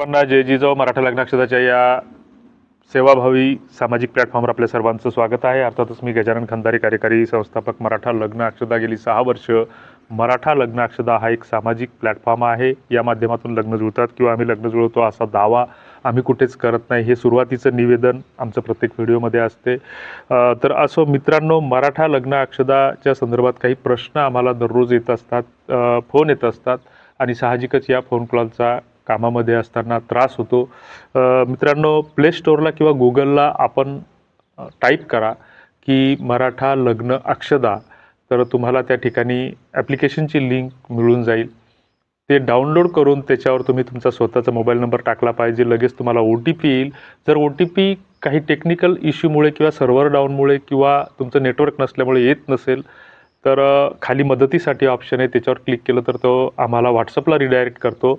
सर्वांना जय जिजाऊ मराठा लग्नाक्षदाच्या या सेवाभावी सामाजिक प्लॅटफॉर्मवर आपल्या सर्वांचं स्वागत आहे. अर्थातच मी गजानन खंदारी कार्यकारी संस्थापक मराठा लग्न अक्षदा गेली सहा वर्ष. मराठा लग्न अक्षदा हा एक सामाजिक प्लॅटफॉर्म आहे. या माध्यमातून लग्न जुळतात किंवा आम्ही लग्न जुळवतो असा दावा आम्ही कुठेच करत नाही. हे सुरुवातीचं निवेदन आमचं प्रत्येक व्हिडिओमध्ये असते. तर असो मित्रांनो मराठा लग्न अक्षदाच्या संदर्भात काही प्रश्न आम्हाला दररोज येत असतात. फोन येत असतात. आणि साहजिकच या फोन कॉलचा कामामध्ये असताना त्रास होतो. मित्रांनो प्ले स्टोअरला किंवा गुगलला आपण टाईप करा की मराठा लग्न अक्षदा. तर तुम्हाला त्या ठिकाणी ॲप्लिकेशनची लिंक मिळून जाईल. ते डाउनलोड करून त्याच्यावर तुम्ही तुमचा स्वतःचा मोबाईल नंबर टाकला पाहिजे. लगेच तुम्हाला ओ टी पी येईल. जर ओ टी पी काही टेक्निकल इश्यूमुळे किंवा सर्व्हर डाऊनमुळे किंवा तुमचं नेटवर्क नसल्यामुळे येत नसेल तर खाली मदतीसाठी ऑप्शन आहे. त्याच्यावर क्लिक केलं तर तो आम्हाला व्हॉट्सअपला रिडायरेक्ट करतो.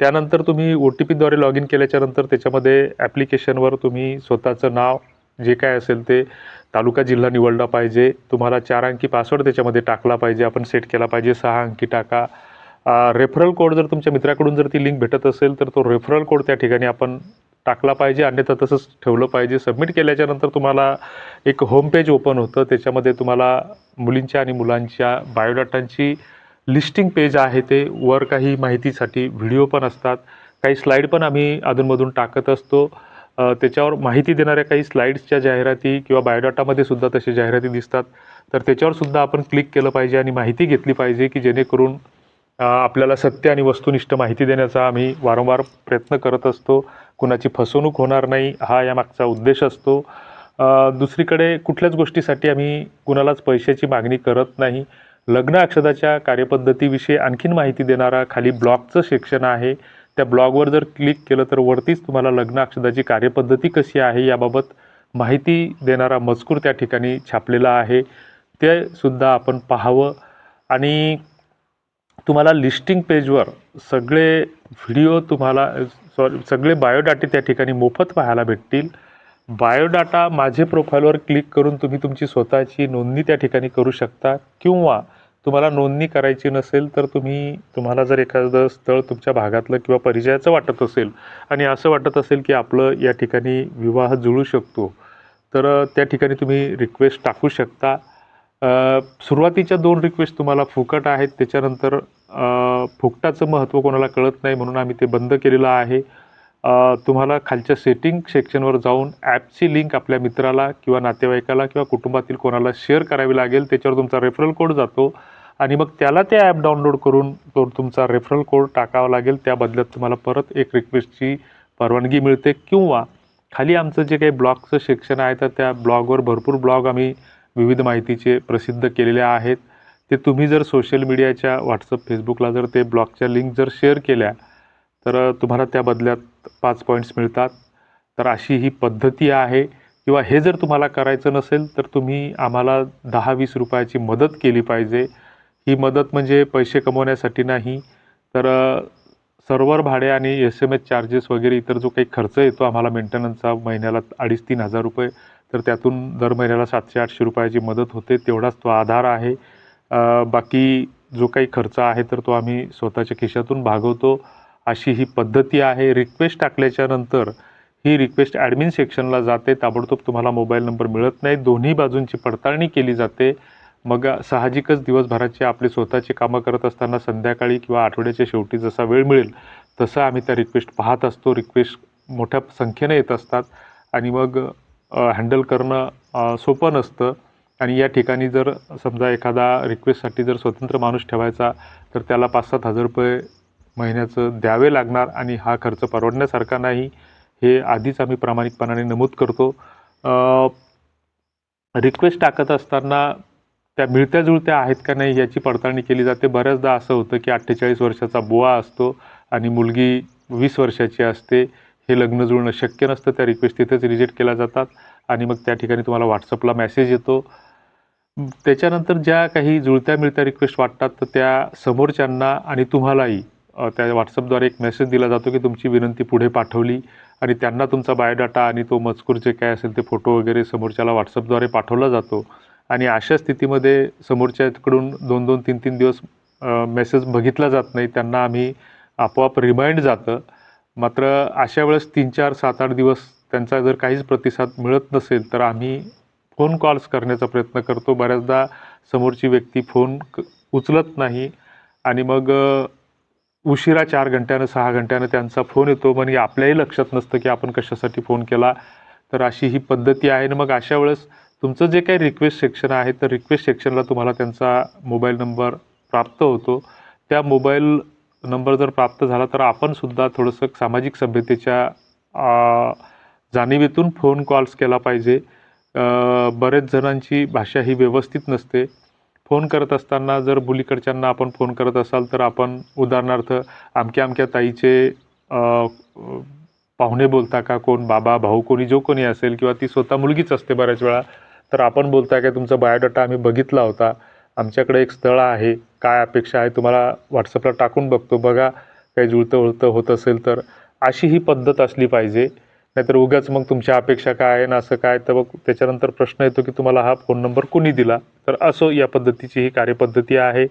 त्यानंतर तुम्ही ओ टी पीद्वारे लॉग इन केल्याच्यानंतर त्याच्यामध्ये ॲप्लिकेशनवर तुम्ही स्वतःचं नाव जे काय असेल ते तालुका जिल्हा निवडला पाहिजे. तुम्हाला चार अंकी पासवर्ड त्याच्यामध्ये टाकला पाहिजे. आपण सेट केला पाहिजे. सहा अंकी टाका. रेफरल कोड जर तुमच्या मित्राकडून जर ती लिंक भेटत असेल तर तो रेफरल कोड त्या ठिकाणी आपण टाकला पाहिजे. अन्यथा तसंच ठेवलं पाहिजे. सबमिट केल्याच्यानंतर तुम्हाला एक होम पेज ओपन होतं. त्याच्यामध्ये तुम्हाला मुलींच्या आणि मुलांच्या बायोडाटांची लिस्टिंग पेज आहे ते वर काही माहितीसाठी व्हिडिओ पण असतात. काही स्लाईड पण आम्ही अधूनमधून टाकत असतो. त्याच्यावर माहिती देणाऱ्या काही स्लाईड्सच्या जाहिराती किंवा बायोडाटामध्ये सुद्धा तसे जाहिराती दिसतात. तर त्याच्यावर सुद्धा आपण क्लिक केलं पाहिजे आणि माहिती घेतली पाहिजे की जेणेकरून आपल्याला सत्य आणि वस्तुनिष्ठ माहिती देण्याचा आम्ही वारंवार प्रयत्न करत असतो. कुणाची फसवणूक होणार नाही हा यामागचा उद्देश असतो. दुसरीकडे कुठल्याच गोष्टीसाठी आम्ही कुणालाच पैशाची मागणी करत नाही. लग्न अक्षदाच्या कार्यपद्धतीविषयी आणखीन माहिती देणारा खाली ब्लॉगचं सेक्शन आहे. त्या ब्लॉगवर जर क्लिक केलं तर वरतीच तुम्हाला लग्न अक्षदाची कार्यपद्धती कशी आहे याबाबत माहिती देणारा मजकूर त्या ठिकाणी छापलेला आहे. ते सुद्धा आपण पाहावं. आणि तुम्हाला लिस्टिंग पेजवर सगळे व्हिडिओ तुम्हाला सॉरी सगळे बायोडाटे त्या ठिकाणी मोफत पाहायला भेटतील. बायोडाटा माझे प्रोफाईलवर क्लिक करून तुम्ही तुमची स्वतःची नोंदणी त्या ठिकाणी करू शकता किंवा तुम्हाला नोंदणी करायची नसेल तर तुम्ही तुम्हाला जर एखादं स्थळ तुमच्या भागातलं किंवा परिचयाचं वाटत असेल आणि असं वाटत असेल की आपलं या ठिकाणी विवाह जुळू शकतो तर त्या ठिकाणी तुम्ही रिक्वेस्ट टाकू शकता. सुरुवातीच्या दोन रिक्वेस्ट तुम्हाला फुकट आहेत त्याच्यानंतर फुकटाचं महत्त्व कोणाला कळत नाही म्हणून आम्ही ते बंद केलेलं आहे. तुम्हाला खालच्या सेटिंग सेक्शनवर जाऊन ॲपची लिंक आपल्या मित्राला किंवा नातेवाईकाला किंवा कुटुंबातील कोणाला शेअर करावी लागेल. त्याच्यावर तुमचा रेफरल कोड जातो. आणि मग त्याला ते ॲप डाउनलोड करून तो तुमचा रेफरल कोड टाकावा लागेल. त्या बदल्यात तुम्हाला परत एक रिक्वेस्टची परवानगी मिळते. किंवा खाली आमचं जे काही ब्लॉगचं सेक्शन आहे तर त्या ब्लॉगवर भरपूर ब्लॉग आम्ही विविध माहितीचे प्रसिद्ध केलेले आहेत. ते तुम्ही जर सोशल मीडियाच्या व्हॉट्सअप फेसबुकला जर ते ब्लॉगच्या लिंक जर शेअर केल्या तर तुम्हाला त्या बदल्यात पाच पॉईंट्स मिळतात. तर अशी ही पद्धती आहे. किंवा हे जर तुम्हाला करायचं नसेल तर तुम्ही आम्हाला दहा वीस रुपयाची मदत केली पाहिजे. ही मदत म्हणजे पैसे कमवण्यासाठी नाही. तर सर्व्हर भाडे आणि एस एम एस चार्जेस वगैरे इतर जो काही खर्च येतो आम्हाला मेंटेनन्सचा महिन्याला अडीच तीन हजार रुपये. तर त्यातून दर महिन्याला सातशे आठशे रुपयाची मदत होते. तेवढाच तो आधार आहे. बाकी जो काही खर्च आहे तर तो आम्ही स्वतःच्या खिशातून भागवतो. अशी ही पद्धती आहे. रिक्वेस्ट टाकल्याच्यानंतर ही रिक्वेस्ट ॲडमिन सेक्शनला जाते. ताबडतोब तुम्हाला मोबाईल नंबर मिळत नाही. दोन्ही बाजूंची पडताळणी केली जाते. मग साहजिकच दिवसभराचे आपले स्वतःचे कामं करत असताना संध्याकाळी किंवा आठवड्याच्या शेवटी जसा वेळ मिळेल तसं आम्ही त्या रिक्वेस्ट पाहत असतो. रिक्वेस्ट मोठ्या संख्येने येत असतात आणि मग हँडल करणं सोपं नसतं. आणि या ठिकाणी जर समजा एखादा रिक्वेस्टसाठी जर स्वतंत्र माणूस ठेवायचा तर त्याला पाच सात हजार रुपये महिन्याचं द्यावे लागणार आणि हा खर्च परवडण्यासारखा नाही हे आधीच आम्ही प्रामाणिकपणाने नमूद करतो. रिक्वेस्ट टाकत असताना त्या मिळत्या जुळत्या आहेत का नाही याची पडताळणी केली जाते. बऱ्याचदा असं होतं की अठ्ठेचाळीस वर्षाचा बुवा असतो आणि मुलगी वीस वर्षाची असते. हे लग्न जुळणं शक्य नसतं त्या रिक्वेस्ट तिथेच रिजेक्ट केल्या जातात आणि मग त्या ठिकाणी तुम्हाला व्हॉट्सअपला मेसेज येतो. त्याच्यानंतर ज्या काही जुळत्या मिळत्या रिक्वेस्ट वाटतात तर त्या समोरच्यांना आणि तुम्हालाही त्या व्हॉट्सअपद्वारे एक मेसेज दिला जातो की तुमची विनंती पुढे पाठवली आणि त्यांना तुमचा बायोडाटा आणि तो मजकूर जे काय असेल ते फोटो वगैरे समोरच्याला व्हॉट्सअपद्वारे पाठवला जातो. आणि अशा स्थितीमध्ये समोरच्याकडून दोन दोन तीन तीन दिवस मेसेज बघितला जात नाही. त्यांना आम्ही आपोआप रिमाइंड जातं. मात्र अशा वेळेस तीन चार सात आठ दिवस त्यांचा जर काहीच प्रतिसाद मिळत नसेल तर आम्ही फोन कॉल्स करण्याचा प्रयत्न करतो. बऱ्याचदा समोरची व्यक्ती फोन क- उचलत नाही. आणि मग उशिरा चार घंट्यानं सहा घंट्यानं त्यांचा फोन येतो. म्हणजे आपल्याही लक्षात नसतं की आपण कशासाठी फोन केला. तर अशी ही पद्धती आहे. आणि मग अशा वेळेस तुमचं जे काही रिक्वेस्ट सेक्शन आहे तर रिक्वेस्ट सेक्शनला तुम्हाला त्यांचा मोबाईल नंबर प्राप्त होतो. त्या मोबाईल नंबर जर प्राप्त झाला तर आपणसुद्धा थोडंसं सामाजिक सभ्यतेच्या जाणीवेतून फोन कॉल्स केला पाहिजे. बरेच जणांची भाषा ही व्यवस्थित नसते. फोन करत असताना जर मुलीकडच्यांना आपण फोन करत असाल तर आपण उदाहरणार्थ अमक्या अमक्या ताईचे पाहुणे बोलता का कोण बाबा भाऊ कोणी जो कोणी असेल किंवा ती स्वतः मुलगीच असते बऱ्याच वेळा तर आपण बोलता का तुमचा बायोडाटा आम्ही बघितला होता. आमच्याकडे एक स्थळ आहे काय अपेक्षा आहे तुम्हाला व्हॉट्सअपला टाकून बघतो. बघा काही जुळतं उळतं होत असेल तर अशी ही पद्धत असली पाहिजे. नाहीतर उगाच मग तुमच्या अपेक्षा काय आहे ना असं काय? तर मग त्याच्यानंतर प्रश्न येतो की तुम्हाला हा फोन नंबर कोणी दिला? तर असो या पद्धतीची ही कार्यपद्धती आहे.